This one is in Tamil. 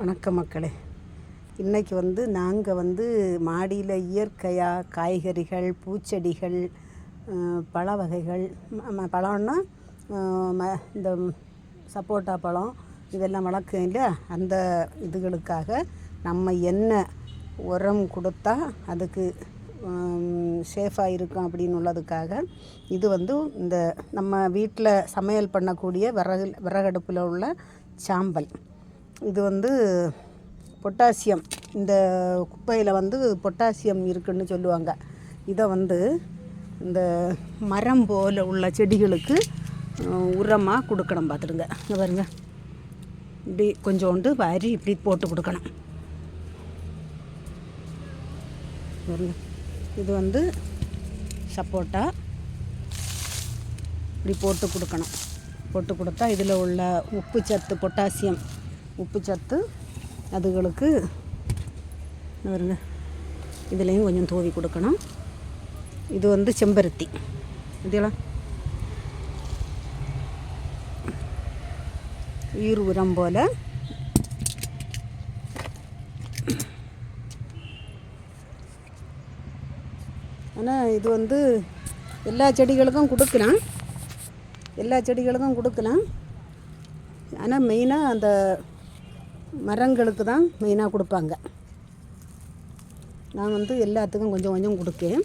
வணக்கம் மக்களே. இன்றைக்கி வந்து நாங்கள் வந்து மாடியில் இயற்கையாக காய்கறிகள் பூச்செடிகள் பழ வகைகள் பழம்னா ம இந்த சப்போட்டா பழம் இதெல்லாம் வளர்க்கு இல்லையா? அந்த இதுகளுக்காக நம்ம என்ன உரம் கொடுத்தா அதுக்கு சேஃபாக இருக்கும் அப்படின்னு உள்ளதுக்காக இது வந்து இந்த நம்ம வீட்டில் சமையல் பண்ணக்கூடிய விறகு விறகடுப்பில் உள்ள சாம்பல். இது வந்து பொட்டாசியம். இந்த குப்பையில் வந்து பொட்டாசியம் இருக்குன்னு சொல்லுவாங்க. இதை வந்து இந்த மரம் போல் உள்ள செடிகளுக்கு உரமாக கொடுக்கணும் பார்த்துடுங்க இங்கே பாருங்கள் இப்படி கொஞ்சோண்டு வாரி இப்படி போட்டு கொடுக்கணும். பாருங்க. இது வந்து சப்போட்டா. இப்படி போட்டு கொடுக்கணும். போட்டு கொடுத்தா இதில் உள்ள உப்பு சத்து பொட்டாசியம் உப்பு சத்து அதுகளுக்கு இங்க பாருங்க இதுலேயும் கொஞ்சம் தூவி கொடுக்கணும் இது வந்து செம்பருத்தி இதெல்லாம் ஈர் உரம் போல் ஆனால் இது வந்து எல்லா செடிகளுக்கும் கொடுக்கலாம் எல்லா செடிகளுக்கும் கொடுக்கலாம் ஆனால் மெயினாக அந்த மரங்களுக்கு தான் மெயினாக கொடுப்பாங்க. நான் வந்து எல்லாத்துக்கும் கொஞ்சம் கொஞ்சம் கொடுக்கேன்.